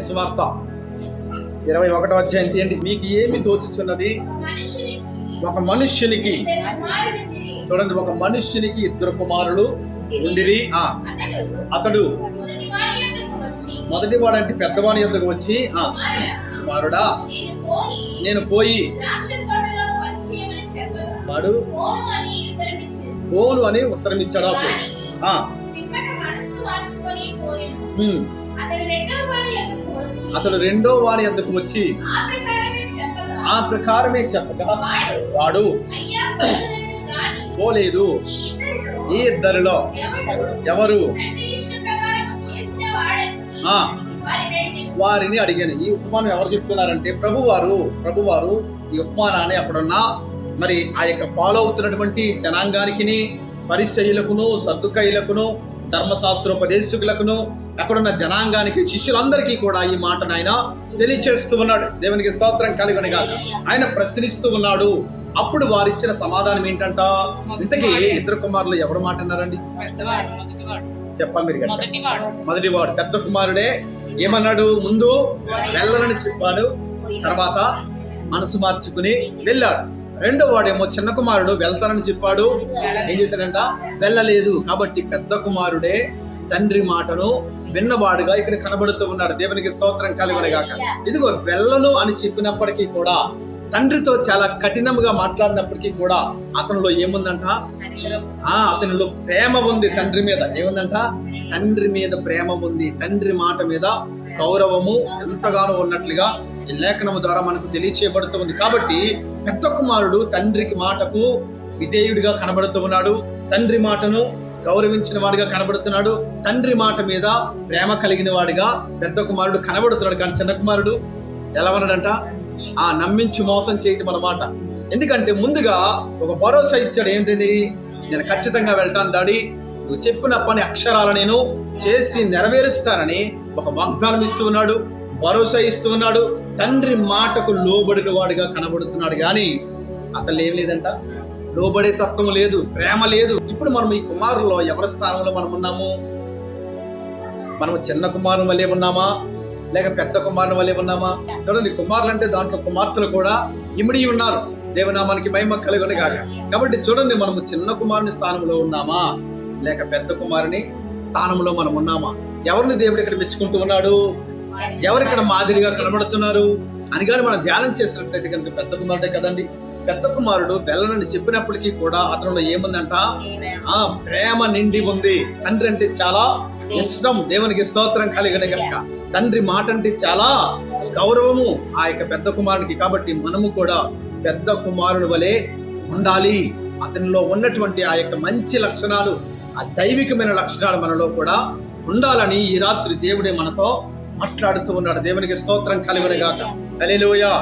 సువార్త ఇరవై ఒకటో అధ్యాయం తీయండి. మీకు ఏమి తోచుచున్నది ఒక మనుష్యునికి చూడండి ఒక మనుష్యునికి ఇద్దరు కుమారులు ఉండిరి. ఆ అతడు మొదటి వాడు అంటే పెద్దవాని యొద్దకు వచ్చి ఆ కుమారుడా నేను పోయి వాడు పోను అని ఉత్తరం ఇచ్చాడు. అప్పుడు ఆ. అతడు రెండో వాని యొద్దకు వచ్చి ఆ ప్రకారమే చెప్పగా. వాడు పోలేదు. ఈ ఇద్దరిలో ఎవరు? ఆ. వారిని అడిగాను. ఈ ఉపమానం ఎవరు చెప్తున్నారంటే ప్రభువారు ప్రభువారు ఈ ఉపమానాన్ని అక్కడున్న మరి ఆ యొక్క ఫాలో అవుతున్నటువంటి జనాంగానికి పరిచయులకును సర్దుకైలకును ధర్మశాస్త్రోపదేశకులకును అక్కడున్న జనాంగానికి శిష్యులందరికీ కూడా ఈ మాటను ఆయన తెలియచేస్తూ ఉన్నాడు. దేవునికి స్తోత్రం కలిగినగా ఆయన ప్రశ్నిస్తూ ఉన్నాడు. అప్పుడు వారిచ్చిన సమాధానం ఏంటంట? ఇంతకీ ఇద్దరు కుమారులు ఎవరు మాట అన్నారండి? చెప్పాలి మీరు. మొదటివాడు. మొదటి వాడు పెద్ద కుమారుడే. ఏమన్నాడు? ముందు వెళ్ళనని చెప్పాడు. తర్వాత మనసు మార్చుకుని వెళ్ళాడు. రెండో వాడేమో చిన్న కుమారుడు వెళ్తానని చెప్పాడు. ఏం చేశాడంట? వెళ్ళలేదు. కాబట్టి పెద్ద కుమారుడే తండ్రి మాటను విన్నవాడుగా ఇక్కడ కనబడుతూ ఉన్నాడు. దేవునికి స్తోత్రం కలిగినగాక. ఇదిగో వెళ్ళను అని చెప్పినప్పటికీ కూడా తండ్రితో చాలా కఠినంగా మాట్లాడినప్పటికీ కూడా అతనిలో ఏముందంట? ఆ అతనిలో ప్రేమ ఉంది తండ్రి మీద. ఏముందంట? తండ్రి మీద ప్రేమ ఉంది. తండ్రి మాట మీద గౌరవము ఎంతగానో ఉన్నట్లుగా ఈ లేఖనము ద్వారా మనకు తెలియచేయబడుతుంది కాబట్టి పెద్ద కుమారుడు తండ్రికి మాటకు విధేయుడిగా కనబడుతూ ఉన్నాడు. తండ్రి మాటను గౌరవించిన వాడిగా కనబడుతున్నాడు. తండ్రి మాట మీద ప్రేమ కలిగిన వాడిగా పెద్ద కుమారుడు కనబడుతున్నాడు కానీ చిన్న కుమారుడు ఎలా ఉన్నాడంట? ఆ నమ్మించి మోసం చేయటం అన్నమాట. ఎందుకంటే ముందుగా ఒక భరోసా ఇచ్చాడు ఏంటని నేను ఖచ్చితంగా వెళ్తాను డాడీ. నువ్వు చెప్పిన పని అక్షరాల నేను చేసి నెరవేరుస్తానని ఒక వాగ్దానం ఇస్తూ ఉన్నాడు భరోసా ఇస్తూ ఉన్నాడు. తండ్రి మాటకు లోబడిన వాడిగా కనబడుతున్నాడు కానీ అతను ఏం లేదంట. లోబడే తత్వం లేదు ప్రేమ లేదు. ఇప్పుడు మనం ఈ కుమారులో ఎవరి స్థానంలో మనం ఉన్నాము? మనము చిన్న కుమారుని వల్లే ఉన్నామా? లేక పెద్ద కుమారుని వల్లే ఉన్నామా? చూడండి కుమారులు అంటే దాంట్లో కుమార్తెలు కూడా ఇమిడి ఉన్నారు. దేవనామానికి మహిమ కలుగుని కాక కాబట్టి చూడండి మనము చిన్న కుమారుని స్థానంలో ఉన్నామా? లేక పెద్ద కుమారుని స్థానంలో మనం ఉన్నామా? ఎవరిని దేవుడు ఇక్కడ మెచ్చుకుంటూ ఉన్నాడు? ఎవరు ఇక్కడ మాదిరిగా కనబడుతున్నారు అని కానీ మనం ధ్యానం చేసినట్లయితే కనుక పెద్ద కుమారుడే కదండి. పెద్ద కుమారుడు వెళ్ళనని చెప్పినప్పటికీ కూడా అతనిలో ఏముందంట? ఆ ప్రేమ నిండి ఉంది. తండ్రి అంటే చాలా ఇష్టం. దేవునికి స్తోత్రం కలిగిన కనుక. తండ్రి మాట అంటే చాలా గౌరవము ఆ యొక్క పెద్ద కుమారునికి. కాబట్టి మనము కూడా పెద్ద కుమారుడు వలె ఉండాలి. అతనిలో ఉన్నటువంటి ఆ యొక్క మంచి లక్షణాలు ఆ దైవికమైన లక్షణాలు మనలో కూడా ఉండాలని ఈ రాత్రి దేవుడే మనతో మాట్లాడుతూ ఉన్నాడు. దేవునికి స్తోత్రం కలిగిన గాక హల్లెలూయా.